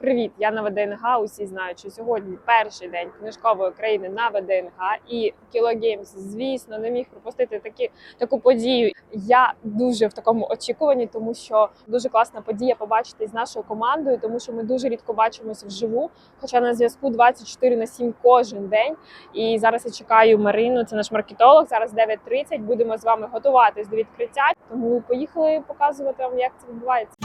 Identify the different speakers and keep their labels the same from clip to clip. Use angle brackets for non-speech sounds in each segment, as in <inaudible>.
Speaker 1: Привіт! Я на ВДНГ. Усі знають, що сьогодні перший день книжкової країни на ВДНГ і Кілогеймс, звісно, не міг пропустити такі таку подію. Я дуже в такому очікуванні, тому що дуже класна подія побачити з нашою командою, тому що ми дуже рідко бачимося вживу. Хоча на зв'язку 24 на 7 кожен день. І зараз я чекаю Марину. Це наш маркетолог. Зараз 9.30. Будемо з вами готуватись до відкриття. Тому поїхали показувати вам, як це відбувається.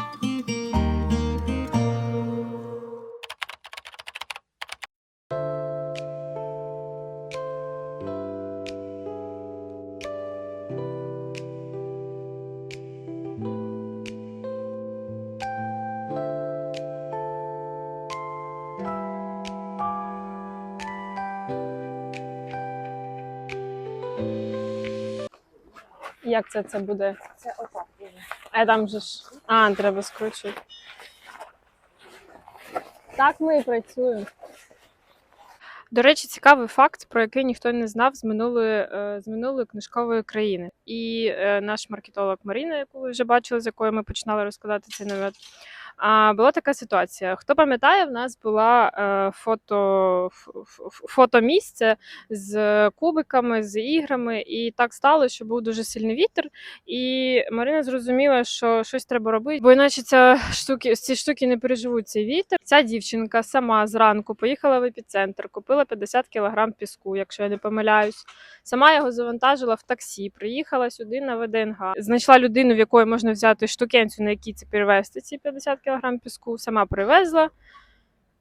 Speaker 1: Як це, це буде?
Speaker 2: Це отак.
Speaker 1: А там же ж. А, треба скручувати. Так ми і працюємо. До речі, цікавий факт, про який ніхто не знав з минулої, е, з минулої книжкової країни. І е, наш маркетолог Маріна, яку ви вже бачили, з якою ми починали розкладати цей намет. А була така ситуація. Хто пам'ятає, в нас була е, фото, фотомісце з кубиками, з іграми, і так стало, що був дуже сильний вітер. І Марина зрозуміла, що щось треба робити, бо іначе ця штуки, ці штуки не переживуть цей вітер. Ця дівчинка сама зранку поїхала в епіцентр, купила 50 кілограм піску, якщо я не помиляюсь. Сама його завантажила в таксі, приїхала сюди на ВДНГ. Знайшла людину, в якої можна взяти штукенцю, на якій це перевезти ці 50 кілограм піску. Сама привезла.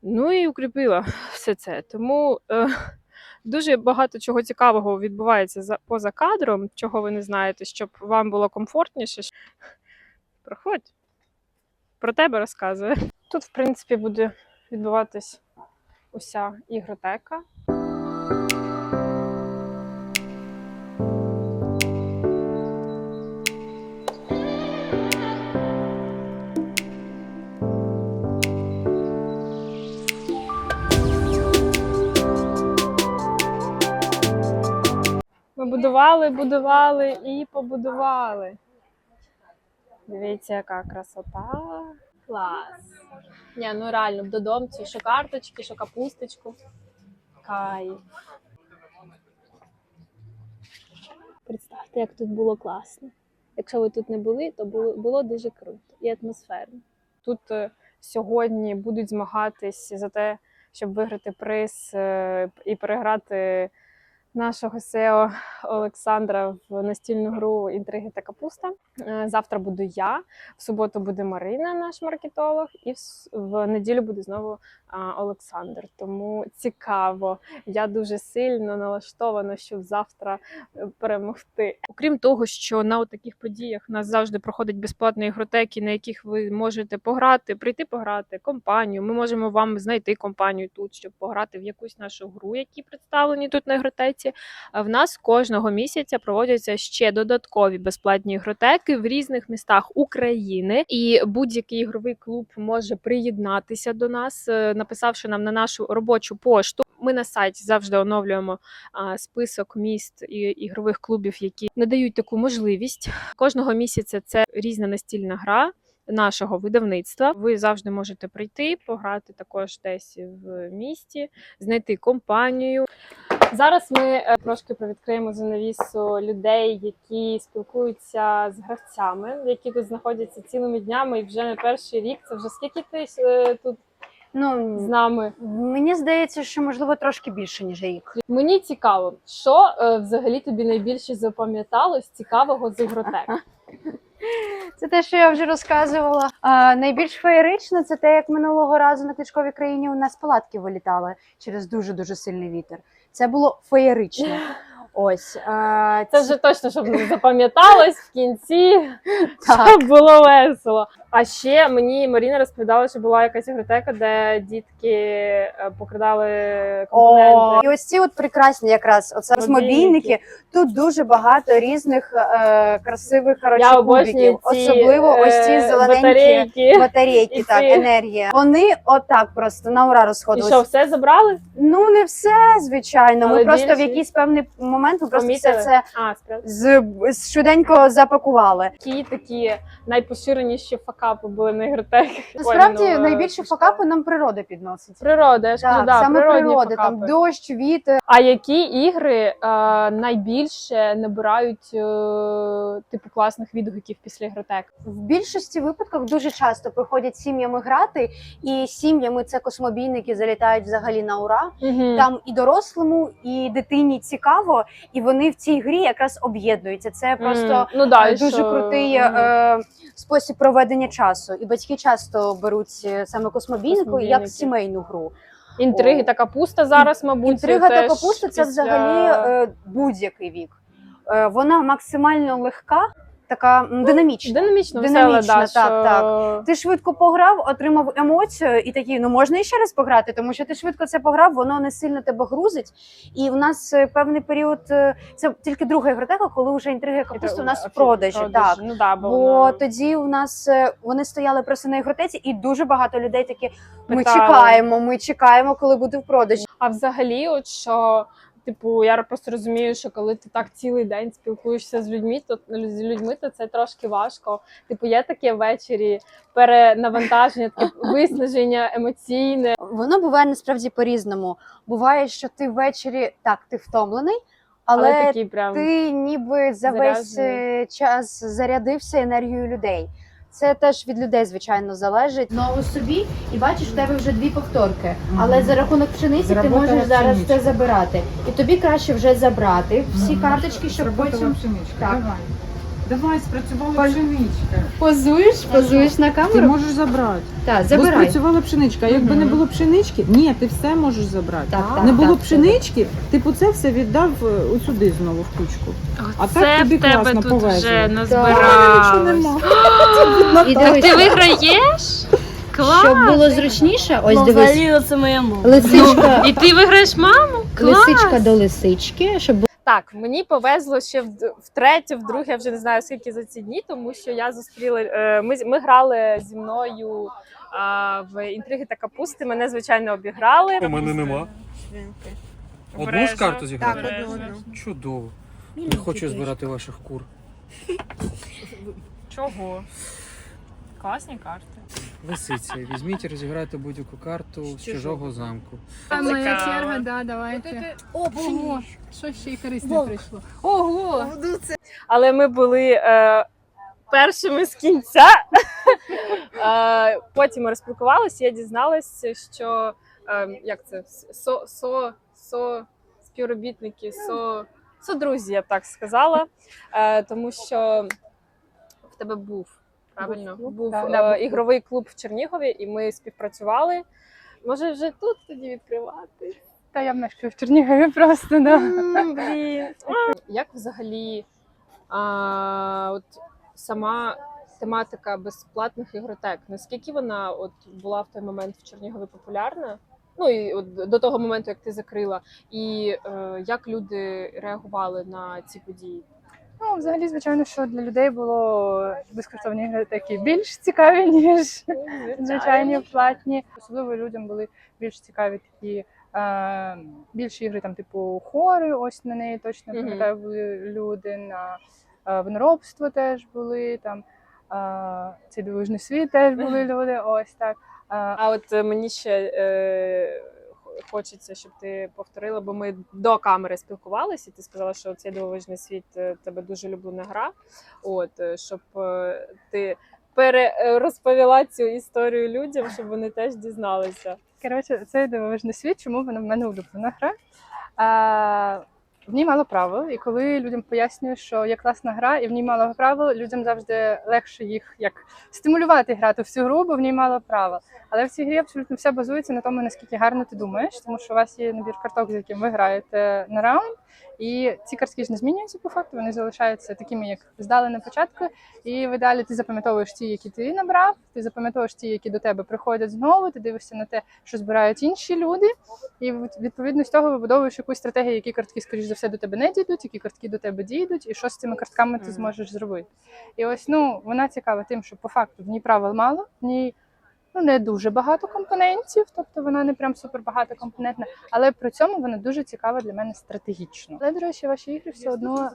Speaker 1: Ну і укріпила <laughs> все це. Тому е, <laughs> дуже багато чого цікавого відбувається за поза кадром, чого ви не знаєте, щоб вам було комфортніше. <laughs> Проходь. Про тебе розказує. Тут, в принципі, буде відбуватись уся ігротека. Ми будували, будували і побудували. Дивіться, яка красота. Клас. Ні, ну реально, в додомці, що карточки, що капусточку. Кайф. Представте, як тут було класно. Якщо ви тут не були, то було, було дуже круто і атмосферно. Тут е, сьогодні будуть змагатись за те, щоб виграти приз е, і переграти нашого SEO Олександра в настільну гру Інтриги та капуста. Е, Завтра буду я, в суботу буде Марина, наш маркетолог, і в, неділю буде знову Олександр. Тому цікаво. Я дуже сильно налаштована, щоб завтра е, перемогти. Окрім того, що на таких подіях у нас завжди проходить безплатні ігротеки, на яких ви можете пограти, прийти пограти компанію. Ми можемо вам знайти компанію тут, щоб пограти в якусь нашу гру, які представлені тут на ігротеці. А В нас кожного місяця проводяться ще додаткові безплатні ігротеки в різних містах України, і будь-який ігровий клуб може приєднатися до нас, е, написавши нам на нашу робочу пошту. Ми на сайті завжди оновлюємо список міст і ігрових клубів, які надають таку можливість. Кожного місяця це різна настільна гра. Нашого видавництва ви завжди можете прийти, пограти також десь в місті, знайти компанію, Зараз ми е, трошки привідкриємо занавісу людей, які спілкуються з гравцями, які тут знаходяться цілими днями, і вже не перший рік. Це вже скільки ти е, тут з
Speaker 2: Ну,
Speaker 1: нами?
Speaker 2: мені здається, що можливо трошки більше, ніж рік.
Speaker 1: Мені цікаво, що е, взагалі тобі найбільше запам'яталось цікавого з ігротек? <laughs>
Speaker 2: Це те, що я вже розказувала. А, найбільш феєрично це те, як минулого разу на книжковій країні у нас палатки вилітали через дуже дуже сильний вітер. Це було феєрично. Ось а,
Speaker 1: Це вже точно, щоб не запам'яталось в кінці, <laughs>
Speaker 2: Так.
Speaker 1: щоб було весело. А ще мені Маріна розповідала, що була якась ігротека, де дітки е, покрадали компоненти.
Speaker 2: О, і ось ці от прекрасні якраз оце
Speaker 1: Мобільники.
Speaker 2: мобільники. Тут дуже багато різних е, красивих
Speaker 1: Я
Speaker 2: кубиків.
Speaker 1: ці
Speaker 2: особливо ось ці
Speaker 1: е,
Speaker 2: зелененькі
Speaker 1: батарейки.
Speaker 2: батарейки. Так,
Speaker 1: ці-
Speaker 2: енергія. Вони отак просто на ура
Speaker 1: І що, все забрали?
Speaker 2: Ну не все, звичайно.
Speaker 1: Але
Speaker 2: Ми просто в якийсь певний момент момент ми просто все це
Speaker 1: А, справді.
Speaker 2: з, з швиденько запакували.
Speaker 1: Які такі найпоширеніші факапи були на ігротеках?
Speaker 2: Насправді
Speaker 1: ну,
Speaker 2: найбільше
Speaker 1: е,
Speaker 2: факапи нам природа підносить.
Speaker 1: Природа, я ж кажу, да,
Speaker 2: саме
Speaker 1: природні
Speaker 2: природа,
Speaker 1: факапи.
Speaker 2: там дощ, вітер.
Speaker 1: А які ігри е, найбільше набирають е, типу класних відгуків після ігротек?
Speaker 2: В більшості випадках дуже часто приходять сім'ями грати, і сім'ями це космобійники залітають взагалі на ура. Там і дорослому, і дитині цікаво, і вони в цій грі якраз об'єднуються. Це просто
Speaker 1: ну, да,
Speaker 2: е, дуже
Speaker 1: що,
Speaker 2: крутий
Speaker 1: мгм.
Speaker 2: е, спосіб проведення часу. І батьки часто беруть е, саме космобійнику як сімейну гру.
Speaker 1: інтриги та капуста зараз, мабуть.
Speaker 2: Інтрига та капуста це
Speaker 1: після-
Speaker 2: взагалі е, будь-який вік. Е, вона максимально легка, така м, динамічна.
Speaker 1: динамічно, весела, да,
Speaker 2: так,
Speaker 1: що...
Speaker 2: Ти швидко пограв, отримав емоцію, і такий, ну можна іще раз пограти, тому що ти швидко це пограв, воно не сильно тебе грузить. І в нас е, певний період, е, це тільки друга ігротека, коли вже інтрига і у нас в продажі. Так.
Speaker 1: Ну, да, бо,
Speaker 2: Бо
Speaker 1: вона-
Speaker 2: тоді у нас е, вони стояли просто на ігротеці, і дуже багато людей такі: ми
Speaker 1: Питали.
Speaker 2: чекаємо, ми чекаємо, коли буде в продажі.
Speaker 1: А взагалі, от що, типу, я просто розумію, що коли ти так цілий день спілкуєшся з людьми, то з людьми, то це трошки важко. Типу, є таке ввечері перенавантаження, таке <laughs> виснаження емоційне.
Speaker 2: Воно буває насправді по-різному. Буває, що ти ввечері так, ти втомлений,
Speaker 1: Але,
Speaker 2: але,
Speaker 1: такі прям
Speaker 2: ти ніби за весь
Speaker 1: Заряджений.
Speaker 2: е, час зарядився енергією людей. Це теж від людей, звичайно, залежить. Знову собі, і бачиш, в тебе вже дві повторки. Але за рахунок пшениці ти
Speaker 3: Зработала
Speaker 2: можеш зараз
Speaker 3: пшеничка.
Speaker 2: це забирати. І тобі краще вже забрати всі карточки, щоб потім
Speaker 3: пшеничка.
Speaker 2: Так.
Speaker 3: Давай. Давай, спрацювала
Speaker 2: Пож-
Speaker 3: пшеничка.
Speaker 2: позуєш, позуєш на
Speaker 3: Ти
Speaker 2: камеру.
Speaker 3: можеш забрати.
Speaker 2: Так,
Speaker 3: Бо
Speaker 2: забирай.
Speaker 3: спрацювала пшеничка. А якби
Speaker 2: Мгм.
Speaker 3: не було пшенички, ні, ти все можеш забрати.
Speaker 2: Так, так,
Speaker 3: не було
Speaker 2: так,
Speaker 3: пшенички, ти б це все віддав е, сюди знову в кучку. А
Speaker 1: це
Speaker 3: так тобі
Speaker 1: в тебе
Speaker 3: класно
Speaker 1: тут
Speaker 3: повезло.
Speaker 1: вже
Speaker 3: Нічого
Speaker 1: назбиралось.
Speaker 3: нема. <gasps>
Speaker 2: І
Speaker 1: Так
Speaker 2: дивись,
Speaker 1: ти виграєш? Клас!
Speaker 2: щоб було зручніше, ось
Speaker 4: Ну,
Speaker 2: дивись.
Speaker 4: це моя мова.
Speaker 2: Лисичка,
Speaker 1: І ти виграєш маму? Клас!
Speaker 2: лисичка до лисички, щоб
Speaker 1: Так, мені повезло ще в- втретє, вдруге, я вже не знаю скільки за ці дні, тому що я зустріла. е, Ми, ми грали зі мною а, в інтриги та капусти. Мене звичайно обіграли.
Speaker 5: У мене нема. Одну ж карту зіграти?
Speaker 1: Так, одну, одну.
Speaker 5: Чудово. Не хочу збирати ваших кур.
Speaker 1: Чого? Класні карти.
Speaker 5: Лисиця, візьміть і розіграйте будь-яку карту з чужого замку.
Speaker 6: А моя
Speaker 1: Цікаво.
Speaker 6: черга, да, давайте. Ого, що ще й корисне прийшло. Ого!
Speaker 1: Але ми були е, першими з кінця. <laughs> е, потім ми розпілкувалися, я дізналася, що е, як це со, со, со співробітники, со, содрузі, я б так сказала. Е, тому що в тебе був правильно
Speaker 2: клуб,
Speaker 1: був
Speaker 2: так.
Speaker 1: е,
Speaker 2: був клуб.
Speaker 1: ігровий клуб в Чернігові, і ми співпрацювали. Може, вже тут тоді відкривати.
Speaker 6: Та я мешкаю в Чернігові просто, да.
Speaker 1: М, Блін. Як взагалі а, от сама тематика безплатних ігротек? Наскільки вона от була в той момент в Чернігові популярна? Ну і от до того моменту, як ти закрила, і е, як люди реагували на ці події?
Speaker 6: Ну, взагалі, звичайно, що для людей було безкоштовні такі більш цікаві, <laughs> ніж звичайні платні. Особливо людям були більш цікаві такі е, більші ігри, там, типу, хори, ось на неї точно пам'ятаю, були люди, на е, виноробство теж були, там е, цей дивижний світ теж були люди, ось так. Е,
Speaker 1: А от е, мені ще е, хочеться, щоб ти повторила, бо ми до камери спілкувалися, і ти сказала, що цей дивовижний світ е, тебе дуже улюблена гра. От е, щоб е, ти перерозповіла цю історію людям, щоб вони теж дізналися.
Speaker 6: Коротше, цей дивовижний світ, чому вона в мене улюблена гра. В ній мало правил, і коли людям пояснюю, що є класна гра, і в ній мало правил, людям завжди легше їх як стимулювати грати в цю гру, бо в ній мало правил. Але в цій грі абсолютно все базується на тому, наскільки гарно ти думаєш, тому що у вас є набір карток, з яким ви граєте на раунд. І ці картки ж не змінюються по факту, вони залишаються такими, як здали на початку. І ви далі ти запам'ятовуєш ті, які ти набрав, ти запам'ятовуєш ті, які до тебе приходять знову, ти дивишся на те, що збирають інші люди, і від- відповідно з того вибудовуєш якусь стратегію, які картки, скоріш за все, до тебе не дійдуть, які картки до тебе дійдуть, і що з цими картками ти зможеш зробити. І ось ну вона цікава тим, що по факту в ній правил мало, в ній ну не дуже багато компонентів, тобто вона не прям супер багатокомпонентна, але при цьому вона дуже цікава для мене стратегічно. Але, до речі, ваші ігри все одно,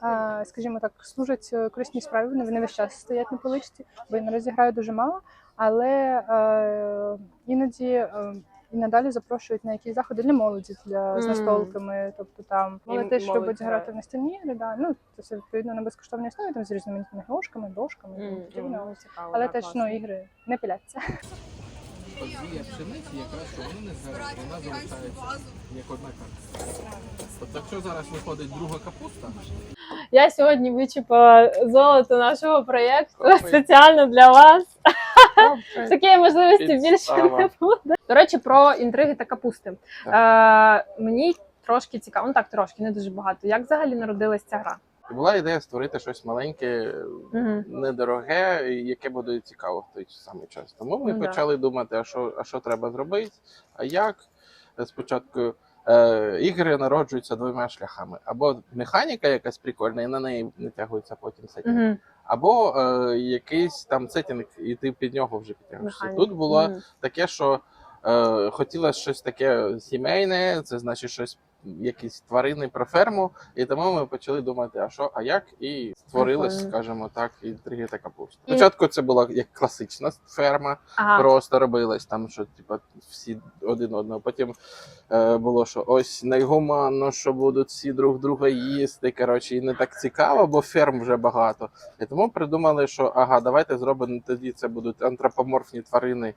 Speaker 6: скажімо так, служать е, корисній справі. Вони вони весь час стоять на поличці, бо я наразі граю дуже мало, але е, іноді. Е, і надалі запрошують на якісь заходи для молоді, для з
Speaker 1: Мгм.
Speaker 6: настолками, тобто там молоді, що
Speaker 1: молодь грає.
Speaker 6: грати в настільні ігри, да. ну це все відповідно на безкоштовній основі, там з різноманітними ложками, дошками, і тому подібне. але теж ну ігри не пиляться.
Speaker 5: Подвір'я пшениці якраз, що воно не згорає, вона залишається як одна картка. Тобто, якщо зараз виходить друга капуста,
Speaker 1: Я сьогодні вичіпала золото нашого проєкту спеціально для вас. Такої можливості більше не буде. До речі, про інтриги та капусти. Е, мені трошки цікаво, ну так трошки, не дуже багато. Як взагалі народилась ця гра?
Speaker 4: Була ідея створити щось маленьке,
Speaker 1: Угу.
Speaker 4: недороге, яке буде цікаво в той самий час. Тому ми
Speaker 1: Ну да.
Speaker 4: почали думати, а що, а що треба зробити, а як. Спочатку е, ігри народжуються двома шляхами: або механіка якась прикольна, і на неї натягується потім сетінг,
Speaker 1: Угу.
Speaker 4: або е, якийсь там сетінг, і ти під нього вже підтягуєшся. Тут було таке, що е, хотілося щось таке сімейне, це значить щось. Якісь тварини про ферму, і тому ми почали думати, а що, а як, і створилась, скажімо так, інтриги та капуста. Спочатку це була як класична ферма,
Speaker 1: Ага.
Speaker 4: просто робилась там, що типа всі один одного. Потім е, було, що ось найгуманно, що будуть всі друг друга їсти. Коротше, і не так цікаво, бо ферм вже багато. І тому придумали, що ага, давайте зробимо тоді. Це будуть антропоморфні тварини.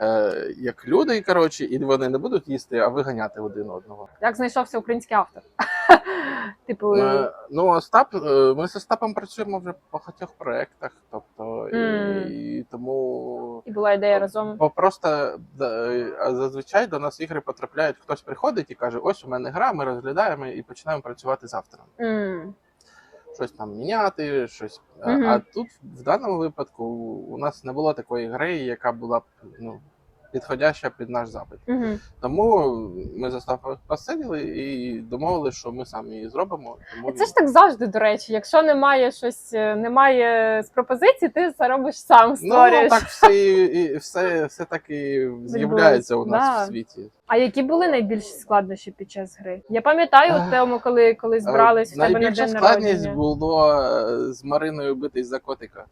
Speaker 4: Е, як люди, коротше, і вони не будуть їсти, а виганяти один одного.
Speaker 1: Як знайшовся український автор? <laughs> Типу,
Speaker 4: Е, ну, Остап, е, ми з Остапом працюємо вже по багатьох проєктах, тобто і,
Speaker 1: Мгм.
Speaker 4: і тому
Speaker 1: і була ідея разом.
Speaker 4: Бо просто да, а зазвичай до нас ігри потрапляють, хтось приходить і каже: ось у мене гра, ми розглядаємо і починаємо працювати з автором.
Speaker 1: М.
Speaker 4: Щось там міняти, щось. А-
Speaker 1: Мгм.
Speaker 4: А тут в даному випадку у нас не було такої гри, яка була б ну, підходяща під наш запит.
Speaker 1: Мгм.
Speaker 4: Тому ми заставили посиділи і домовилися, що ми самі її зробимо. Тому
Speaker 1: це ж так завжди, до речі. Якщо немає щось, е, немає з пропозицій, ти це робиш сам
Speaker 4: ну, так все і, і все, все так і з'являється у нас
Speaker 1: Да.
Speaker 4: в світі.
Speaker 1: А які були найбільші складнощі під час гри? Я пам'ятаю
Speaker 4: Ах.
Speaker 1: тому, коли, коли збирались в тебе на
Speaker 4: Найбільша складність було е, з Мариною битись за котика.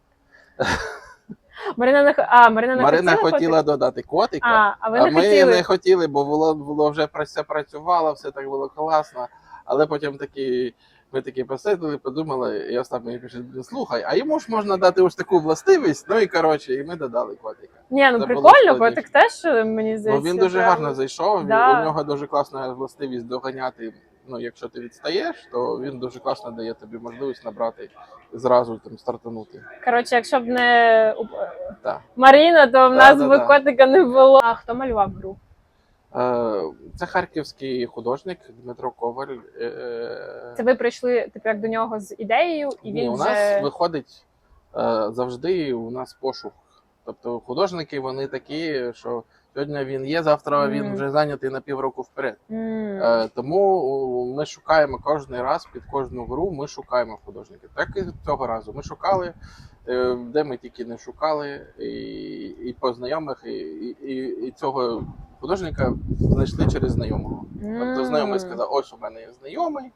Speaker 1: Марина не а, Марина не
Speaker 4: Марина
Speaker 1: хотіла.
Speaker 4: хотіла додати котика,
Speaker 1: А, а ви
Speaker 4: а
Speaker 1: не
Speaker 4: ми
Speaker 1: хотіли.
Speaker 4: не хотіли, бо було, було вже все працювало, все так було класно. Але потім такі. Ми такі посиділи, подумали, і Остап мені каже, слухай, а йому ж можна дати ось таку властивість. Ну і коротше, і ми додали котика.
Speaker 1: Ні, ну
Speaker 4: Це
Speaker 1: прикольно, котик теж мені
Speaker 4: Бо він дуже гарно зайшов. Він,
Speaker 1: Да.
Speaker 4: у нього дуже класна властивість доганяти. Ну, якщо ти відстаєш, то він дуже класно дає тобі можливість набрати зразу там стартанути.
Speaker 1: Коротше, якщо б не у-
Speaker 4: Так.
Speaker 1: Маріна, то в
Speaker 4: Да,
Speaker 1: нас
Speaker 4: да,
Speaker 1: би
Speaker 4: да.
Speaker 1: котика не було. А хто малював гру?
Speaker 4: Е, Це харківський художник Дмитро Коваль. Е,
Speaker 1: Це ви прийшли, типу, як до нього з ідеєю, і
Speaker 4: Ні,
Speaker 1: він
Speaker 4: у
Speaker 1: вже
Speaker 4: нас виходить е, завжди у нас пошук. Тобто художники вони такі, що сьогодні він є, завтра він вже зайнятий на півроку вперед. Е, Тому ми шукаємо кожен раз під кожну гру. Ми шукаємо художників. Так і цього разу. Ми шукали, е, де ми тільки не шукали, і, і по знайомих, і, і, і, цього художника знайшли через знайомого. Тобто знайомий сказав: ось у мене є знайомий,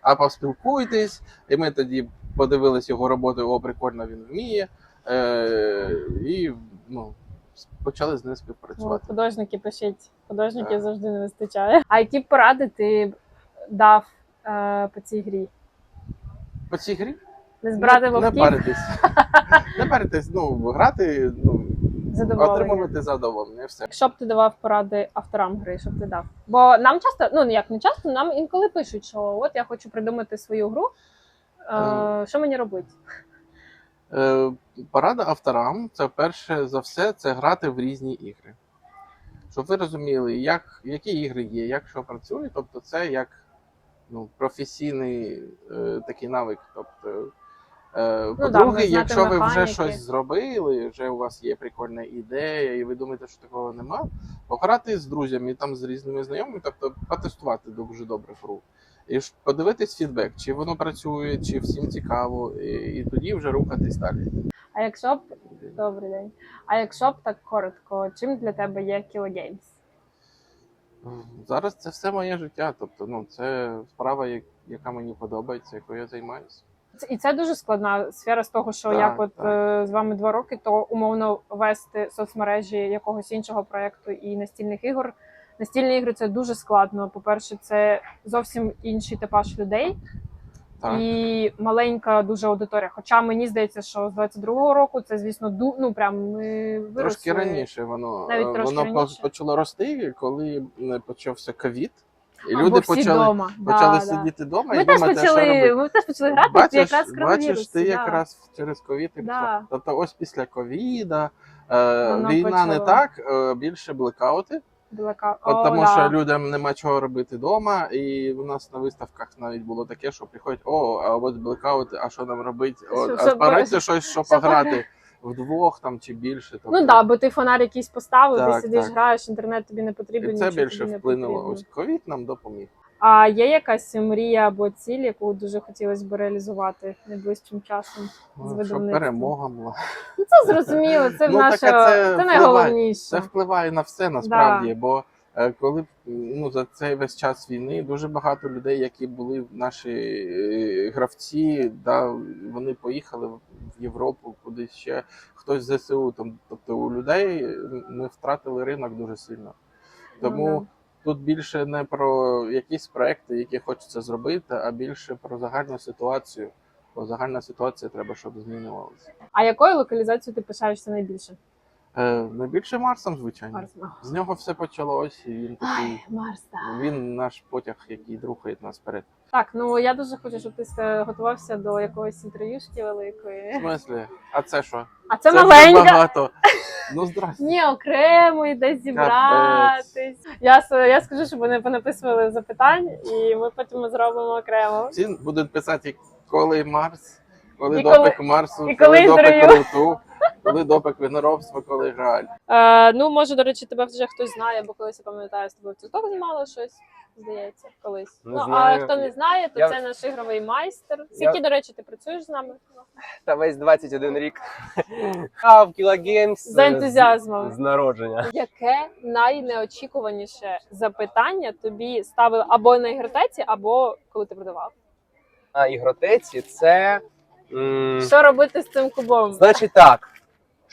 Speaker 4: а поспілкуйтесь. І ми тоді подивились його роботу, о, прикольно він вміє. Е, і ну, почали з ним
Speaker 1: Ну,
Speaker 4: співпрацювати.
Speaker 1: художники пишіть, художників завжди не вистачає. А які поради ти дав е, по цій грі?
Speaker 4: По цій грі
Speaker 1: Не збирати
Speaker 4: не, не
Speaker 1: вовків
Speaker 4: паритись. <laughs> не паритись, ну, грати, ну,
Speaker 1: задоволення.
Speaker 4: отримувати задоволення. Все.
Speaker 1: Що б ти давав поради авторам гри, що б ти дав? Бо нам часто, ну як не часто, нам інколи пишуть, що от я хочу придумати свою гру. Е, що мені робити?
Speaker 4: Е, порада авторам це перше за все це грати в різні ігри. Щоб ви розуміли, як, які ігри є, як що працює. Тобто, це як ну, професійний е, такий навик. Тобто, е,
Speaker 1: Ну
Speaker 4: по-друге, якщо ви вже щось зробили, вже у вас є прикольна ідея, і ви думаєте, що такого нема, пограти з друзями, там з різними знайомими, тобто потестувати дуже добре гру. І подивитись фідбек, чи воно працює, чи всім цікаво, і, і тоді вже рухатись далі.
Speaker 1: А якщо б добрий день. А якщо б так коротко, чим для тебе є Kilo Games?
Speaker 4: Зараз це все моє життя. Тобто, ну це справа, яка мені подобається, якою я займаюся.
Speaker 1: І це дуже складна сфера з того, що
Speaker 4: Так,
Speaker 1: як от
Speaker 4: так.
Speaker 1: е, з вами два роки, то умовно вести соцмережі якогось іншого проекту і настільних ігор. Настільні ігри це дуже складно. По-перше, це зовсім інший типаж людей
Speaker 4: Так.
Speaker 1: і маленька дуже аудиторія. Хоча мені здається, що з 22-го року це, звісно, ду... ну прям ми виросли.
Speaker 4: Трошки раніше воно,
Speaker 1: Навіть
Speaker 4: е,
Speaker 1: трошки
Speaker 4: воно
Speaker 1: раніше.
Speaker 4: почало рости, коли е, почався ковід, і
Speaker 1: Або
Speaker 4: люди
Speaker 1: всі
Speaker 4: почали,
Speaker 1: вдома.
Speaker 4: почали
Speaker 1: да,
Speaker 4: сидіти вдома
Speaker 1: Ми
Speaker 4: і
Speaker 1: теж
Speaker 4: думати, що
Speaker 1: почали,
Speaker 4: робити.
Speaker 1: ми теж почали грати
Speaker 4: Бачиш,
Speaker 1: якраз
Speaker 4: бачиш, ти
Speaker 1: да.
Speaker 4: якраз через ковід і
Speaker 1: Да.
Speaker 4: Тобто ось після ковіда е, війна не так, е, більше блекаути.
Speaker 1: Далека.
Speaker 4: От,
Speaker 1: О,
Speaker 4: тому
Speaker 1: да.
Speaker 4: що людям нема чого робити вдома, і у нас на виставках навіть було таке, що приходять, о, а от блекаут, а що нам робити?
Speaker 1: От,
Speaker 4: а
Speaker 1: збирайте
Speaker 4: щось, що пограти вдвох там чи більше. Тобто,
Speaker 1: Ну так, да, бо ти фонар якийсь поставив, ти сидиш,
Speaker 4: так.
Speaker 1: граєш, інтернет тобі не потрібен.
Speaker 4: і це більше вплинуло. Ось ковід нам допоміг.
Speaker 1: А є якась мрія або ціль, яку дуже хотілося б реалізувати найближчим часом? З
Speaker 4: Ну, Щоб перемога була.
Speaker 1: Ну це зрозуміло, це <laughs>
Speaker 4: Ну,
Speaker 1: наше
Speaker 4: так, це
Speaker 1: це,
Speaker 4: впливає.
Speaker 1: найголовніше.
Speaker 4: Це впливає на все насправді, бо е, коли ну за цей весь час війни дуже багато людей, які були наші е, гравці, да, вони поїхали в Європу, кудись ще хтось з ЗСУ. Там, тобто у людей ми втратили ринок дуже сильно. Тому
Speaker 1: Ну,
Speaker 4: тут більше не про якісь проекти, які хочеться зробити, а більше про загальну ситуацію. Бо загальна ситуація треба, щоб змінювалася.
Speaker 1: А якою локалізацією ти пишаєшся найбільше?
Speaker 4: Е, найбільше Марсом, звичайно.
Speaker 1: Марс.
Speaker 4: З нього все почалось, і він такий.
Speaker 1: Ай, Марс, так.
Speaker 4: Він наш потяг, який рухає нас вперед.
Speaker 1: Так, ну я дуже хочу, щоб ти готувався до якоїсь інтерв'юшки великої.
Speaker 4: В смислі, а це що?
Speaker 1: А це,
Speaker 4: вже
Speaker 1: маленька.
Speaker 4: багато. Ну здрасте.
Speaker 1: Ні, окремо йде зібратись. Я, я скажу, щоб вони понаписували запитань, і ми потім зробимо окремо.
Speaker 4: Всі будуть писати, коли Марс, коли
Speaker 1: І коли-
Speaker 4: допик Марсу,
Speaker 1: і
Speaker 4: коли,
Speaker 1: коли
Speaker 4: допик
Speaker 1: інтерв'ю.
Speaker 4: Руту, коли допик виноробства, коли Грааль.
Speaker 1: Е, ну, може, до речі, тебе вже хтось знає, бо колись я пам'ятаю, з тобою в TikTok знімала щось, здається, колись.
Speaker 7: Не
Speaker 1: ну, а хто не знає, то
Speaker 7: Я-
Speaker 1: це наш ігровий майстер. Скільки, до речі, ти працюєш з нами?
Speaker 7: Та весь 21 рік. А в Кілагеймс
Speaker 1: За ентузіазмом.
Speaker 7: з, з народження.
Speaker 1: Яке найнеочікуваніше запитання тобі ставили або на ігротеці, або коли ти продавав?
Speaker 7: А ігротеці це. м,
Speaker 1: Що робити з цим кубом?
Speaker 7: Значить так,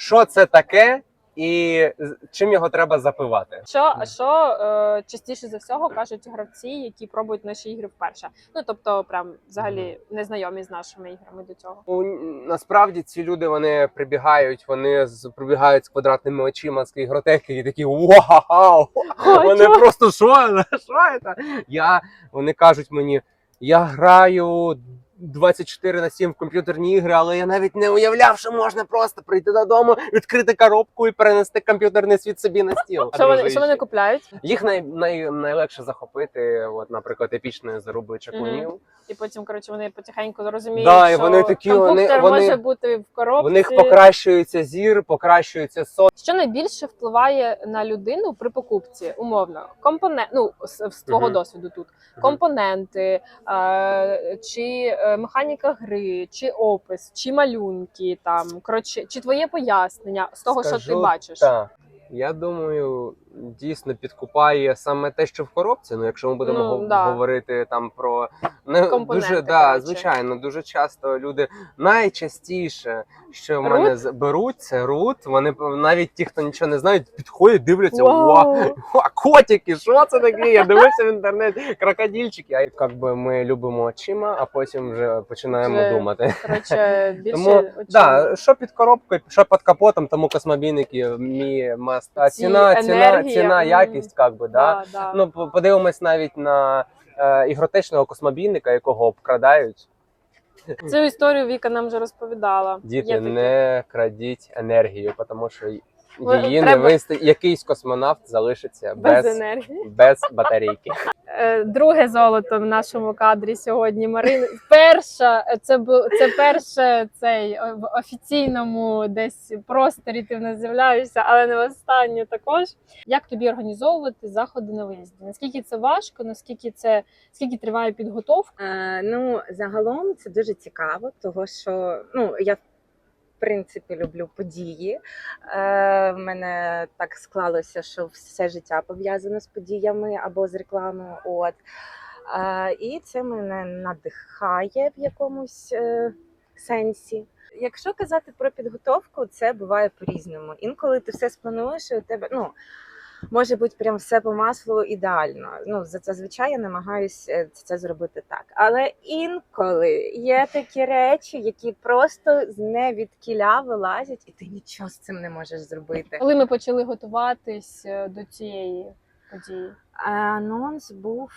Speaker 7: що це таке і чим його треба запивати?
Speaker 1: Що, що е, частіше за всього кажуть гравці, які пробують наші ігри вперше? Ну тобто, прям взагалі незнайомі з нашими іграми до цього.
Speaker 7: Ну, насправді ці люди вони прибігають, вони з прибігають з квадратними очима з ігротеки і такі вау! Вони
Speaker 1: чого?
Speaker 7: просто що? Що це? Я вони кажуть мені, я граю 24 на 7 в комп'ютерні ігри, але я навіть не уявляв, що можна просто прийти додому, відкрити коробку і перенести комп'ютерний світ собі на стіл.
Speaker 1: Що вони, що вони купляють?
Speaker 7: Їх най, най, найлегше захопити, от, наприклад, епічною заруби чаклунів.
Speaker 1: І потім, коротше, вони потихеньку зрозуміють,
Speaker 7: Да, і
Speaker 1: що
Speaker 7: вони такі,
Speaker 1: комп'ютер
Speaker 7: вони-
Speaker 1: може бути в коробці.
Speaker 7: В них покращується зір, покращується сон.
Speaker 1: Що найбільше впливає на людину при покупці, умовно, компонент, ну з, з твого
Speaker 7: Мгм.
Speaker 1: досвіду тут компоненти, е, чи е, механіка гри, чи опис, чи малюнки, там коротше, чи твоє пояснення з того, що ти бачиш.
Speaker 7: Так. Я думаю, дійсно підкупає саме те, що в коробці. Ну, якщо ми будемо
Speaker 1: Ну, да.
Speaker 7: говорити там про не
Speaker 1: Компоненти,
Speaker 7: дуже да,
Speaker 1: коротше.
Speaker 7: звичайно, дуже часто люди найчастіше, що в
Speaker 1: Рут?
Speaker 7: мене з- беруть, це рут. Вони навіть ті, хто нічого не знають, підходять, дивляться.
Speaker 1: Вау!
Speaker 7: Вау! А котики, що це таке? Я дивився в інтернеті, крокодильчики. А як би ми любимо очима, а потім вже починаємо
Speaker 1: Вже
Speaker 7: думати.
Speaker 1: Коротше, <laughs> більше
Speaker 7: Тому да, що під коробкою, що під капотом, тому космобійники мі маст. А
Speaker 1: Ці
Speaker 7: ціна, ціна, ціна, якість, як би, да.
Speaker 1: Да, да.
Speaker 7: Ну, подивимось навіть на е, ігротечного космобійника, якого обкрадають.
Speaker 1: Цю історію Віка нам вже розповідала. Є
Speaker 7: Діти,
Speaker 1: таке.
Speaker 7: не крадіть енергію, тому що її
Speaker 1: треба-
Speaker 7: не вистачить. Якийсь космонавт залишиться
Speaker 1: без
Speaker 7: без,
Speaker 1: енергії.
Speaker 7: без батарейки.
Speaker 1: Е, Друге золото в нашому кадрі сьогодні. Марина перша це бу- це перше цей в офіційному десь просторі. Ти в нас з'являєшся, але не в останнє також. Як тобі організовувати заходи на виїзді? Наскільки це важко? Наскільки це скільки триває підготовка?
Speaker 8: Е, ну, загалом це дуже цікаво, того що ну я принципі люблю події. Е, в мене так склалося, що все життя пов'язано з подіями або з рекламою. От. Е, і це мене надихає в якомусь е, сенсі. Якщо казати про підготовку, це буває по-різному. Інколи ти все сплануєш, і у тебе ну. Може бути прям все по маслу ідеально. Ну за- зазвичай я намагаюся це зробити так. Але інколи є такі речі, які просто з невідкіля вилазять, і ти нічого з цим не можеш зробити.
Speaker 1: Коли ми почали готуватись е, до цієї події?
Speaker 8: Анонс був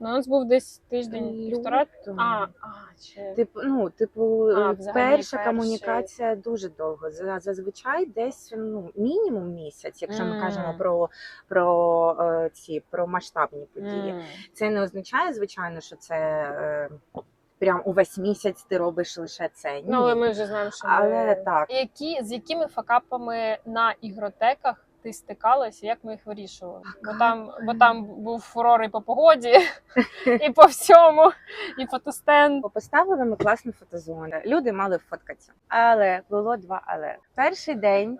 Speaker 1: Ну, у нас був десь тиждень півтора. А, а, чи
Speaker 8: Типу, ну, типу,
Speaker 1: А,
Speaker 8: перша
Speaker 1: перший.
Speaker 8: комунікація дуже довго. За- Зазвичай десь ну, мінімум місяць, якщо ми кажемо про, про е, ці про масштабні події.
Speaker 1: М.
Speaker 8: Це не означає, звичайно, що це е, прям увесь місяць ти робиш лише це. Ні.
Speaker 1: Ну, але ми вже знаємо, що
Speaker 8: Але
Speaker 1: ми...
Speaker 8: так.
Speaker 1: Які, з якими факапами на ігротеках ти стикалася, як ми їх вирішували? Бо там, бо там був фурор і по погоді, <laughs> і по всьому, і фотостенд.
Speaker 8: Поставили ми класну фотозону. Люди мали фоткатися. Але було два але. Перший день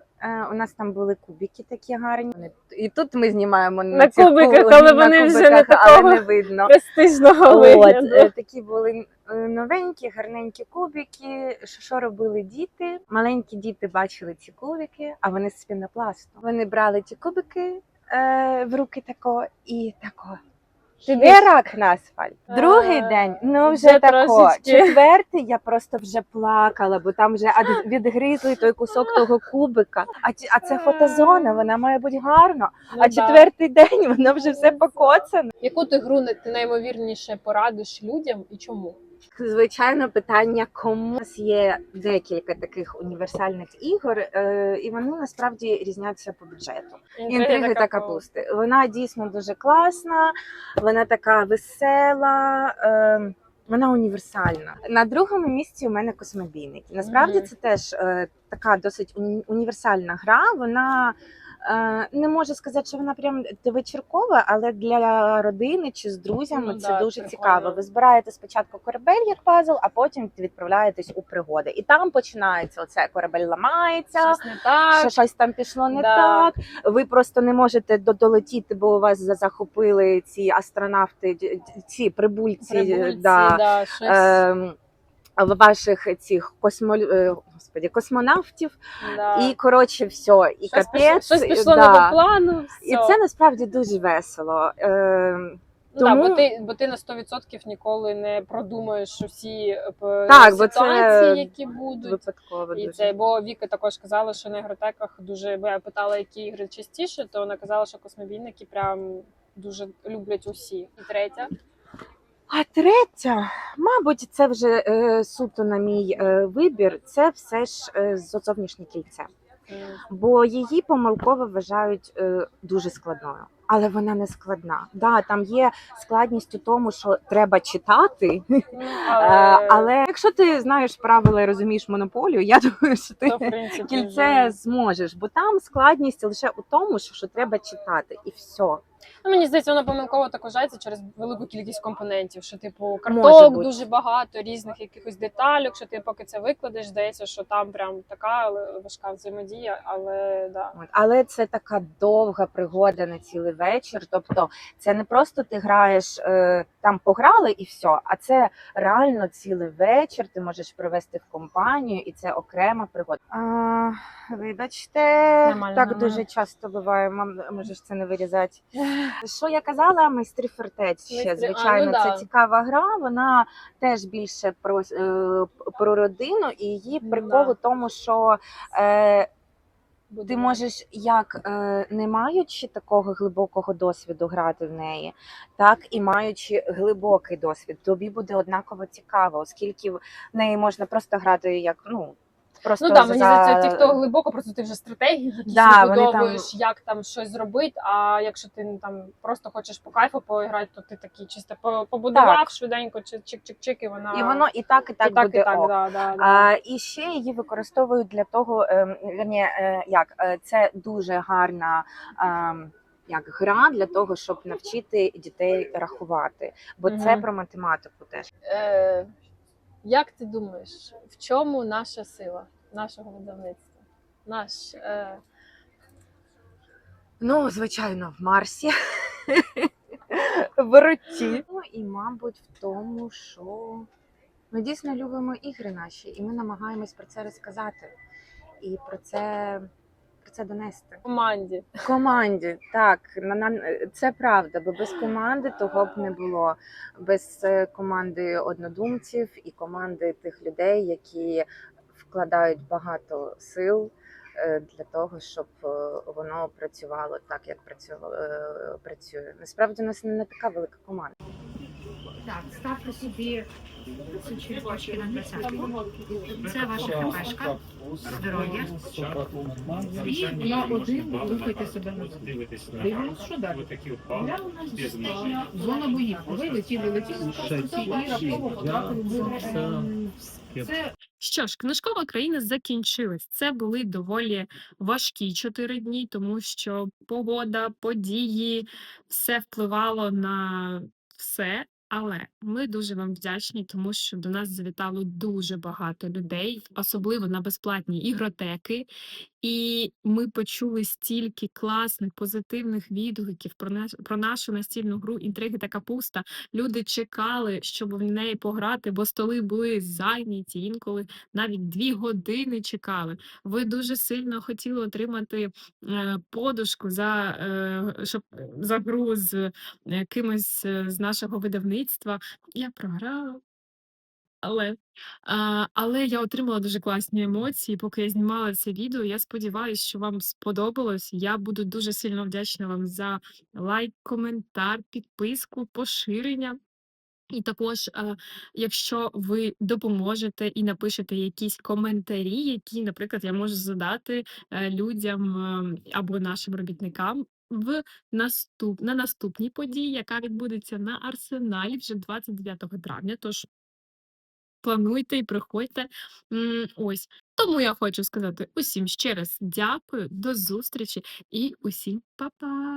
Speaker 8: у нас там були кубики такі гарні. І тут ми знімаємо на,
Speaker 1: На
Speaker 8: цих
Speaker 1: кубиках,
Speaker 8: куб-
Speaker 1: але
Speaker 8: на
Speaker 1: вони вже
Speaker 8: кубиках,
Speaker 1: не
Speaker 8: але не видно.
Speaker 1: Престижного
Speaker 8: От,
Speaker 1: вигляду.
Speaker 8: е, такі були е, новенькі, гарненькі кубики. Що, робили діти? Маленькі діти бачили ці кубики, а вони з пінопласту. Вони брали ті кубики е, в руки тако і тако. Швирак на асфальт. Другий
Speaker 1: Е,
Speaker 8: день, ну вже,
Speaker 1: вже
Speaker 8: тако.
Speaker 1: трошечки.
Speaker 8: Четвертий я просто вже плакала, бо там вже ад- відгризли той кусок того кубика. А, а це фотозона, вона має бути гарна.
Speaker 1: Ну,
Speaker 8: а
Speaker 1: да.
Speaker 8: четвертий день воно вже все покоцане.
Speaker 1: Яку ти гру не- ти наймовірніше порадиш людям і чому?
Speaker 8: Звичайно, питання, кому У нас є декілька таких універсальних ігор, е, і вони насправді різняться по бюджету. Інтриги та капусти. Вона дійсно дуже класна, вона така весела. Е, вона універсальна. На другому місці у мене космобійники. Насправді це теж е, така досить уні- універсальна гра. Вона не можу сказати, що вона прям вечіркова, але для родини чи з друзями
Speaker 1: Ну
Speaker 8: це
Speaker 1: да,
Speaker 8: дуже
Speaker 1: прикольно.
Speaker 8: цікаво. Ви збираєте спочатку корабель як пазл, а потім відправляєтесь у пригоди. І там починається оце корабель ламається.
Speaker 1: Щось не так.
Speaker 8: Що щось там пішло не
Speaker 1: Да.
Speaker 8: так. Ви просто не можете до- долетіти, бо у вас захопили ці астронавти, ці прибульці,
Speaker 1: Прибульці,
Speaker 8: да,
Speaker 1: да, щось,
Speaker 8: ем, ваших цих космо, е, господі, космонавтів.
Speaker 1: да.
Speaker 8: І коротше, все, і
Speaker 1: щось,
Speaker 8: капець.
Speaker 1: пішло, щось пішло
Speaker 8: да.
Speaker 1: не по плану.
Speaker 8: І це насправді дуже весело. Ем,
Speaker 1: Ну, да,
Speaker 8: тому-
Speaker 1: бо, ти, бо ти на 100% ніколи не продумаєш усі е,
Speaker 8: Так, бо це
Speaker 1: ситуації, які будуть.
Speaker 8: випадково
Speaker 1: І
Speaker 8: дуже.
Speaker 1: це, бо Віка також казала, що на ігротеках дуже, бо я питала, які ігри частіше, то вона казала, що космобійники прям дуже люблять усі. І третя.
Speaker 8: А третя, мабуть, це вже е, суто на мій е, вибір. Це все ж е, зовнішнє кільце. бо її помилково вважають е, дуже складною. Але вона не складна. Да, там є складність у тому, що треба читати.
Speaker 1: Ну,
Speaker 8: Але...
Speaker 1: але,
Speaker 8: але якщо ти знаєш правила і розумієш монополію, я <laughs> думаю, що ти
Speaker 1: принципі,
Speaker 8: кільце
Speaker 1: вже-
Speaker 8: зможеш, бо там складність лише у тому, що, що треба читати, і все.
Speaker 1: Ну, мені здається, вона помилково так вважається через велику кількість компонентів. Що, типу, карток дуже багато, різних якихось деталей. Що ти поки це викладеш, здається, що там прям така важка взаємодія, але да.
Speaker 8: От. Але це така довга пригода на цілий вечір. Тобто, це не просто ти граєш е, там, пограли і все, а це реально цілий вечір. Ти можеш провести в компанію, і це окрема пригода. А, вибачте,
Speaker 1: Нормально,
Speaker 8: так
Speaker 1: нормально.
Speaker 8: дуже часто буває. Мам, можеш це не вирізати. <laughs> Що я казала, майстри фортець ще
Speaker 1: Майстри- а,
Speaker 8: звичайно.
Speaker 1: ну.
Speaker 8: Це цікава гра. Вона теж більше про, е, про родину, і її
Speaker 1: Ну
Speaker 8: прикол у тому, що. Е, ти можеш як е, не маючи такого глибокого досвіду грати в неї, так і маючи глибокий досвід, тобі буде однаково цікаво, оскільки в неї можна просто грати як ну просто
Speaker 1: Ну так, мені
Speaker 8: за-
Speaker 1: здається, ті, хто глибоко, просто ти вже стратегії якісь
Speaker 8: Да,
Speaker 1: вибудовуєш, як там щось зробити. А якщо ти ну, там просто хочеш по кайфу поіграти, то ти такий чисто побудував
Speaker 8: Так.
Speaker 1: швиденько, чи- чик-чик-чик, і вона
Speaker 8: і воно і так, і так,
Speaker 1: і так,
Speaker 8: буде
Speaker 1: і так,
Speaker 8: ок.
Speaker 1: да, да, да.
Speaker 8: А, і ще її використовують для того, ем, е, як е, це дуже гарна. ем, як гра для того, щоб навчити дітей рахувати, бо це про математику теж.
Speaker 1: Е, як ти думаєш, в чому наша сила? Нашого видавництва? Наш е,
Speaker 8: Ну, звичайно, в Марсі. В руті. Ну і, мабуть, в тому, що ми дійсно любимо ігри наші, і ми намагаємось про це розказати і про це, про це донести.
Speaker 1: команді.
Speaker 8: Команді, так, на, на, це правда, бо без команди того б не було. Без е, команди однодумців і команди тих людей, які вкладають багато сил е, для того, щоб е, воно працювало так, як працювало, е, працює. Насправді у нас не така велика команда.
Speaker 9: Так, ставте собі ці на присадку. Це ваша хпшка, здоров'я. І на один рухайте себе назад. Дивимось, що далі. Гра у нас достатньо зона боїв. Ви летіли, летіли, просто і раптово потрапили в це
Speaker 10: Що ж, книжкова країна закінчилась. Це були доволі важкі чотири дні, тому що погода, події, все впливало на все. Але ми дуже вам вдячні, тому що до нас завітало дуже багато людей, особливо на безплатні ігротеки. І ми почули стільки класних позитивних відгуків про наш про нашу настільну гру інтриги та капуста. Люди чекали, щоб в неї пограти, бо столи були зайняті. Інколи навіть дві години чекали. Ви дуже сильно хотіли отримати е, подушку за е, щоб за гру з е, кимось е, з нашого видавництва. Я програла. Але, а, але я отримала дуже класні емоції, поки я знімала це відео. Я сподіваюся, що вам сподобалось. Я буду дуже сильно вдячна вам за лайк, коментар, підписку, поширення. І також, е, якщо ви допоможете і напишете якісь коментарі, які, наприклад, я можу задати е, людям е, або нашим робітникам в наступ на наступній події, яка відбудеться на Арсеналі вже 29 травня. Тож плануйте і приходьте. Ось тому я хочу сказати усім ще раз дякую, до зустрічі і усім па-па!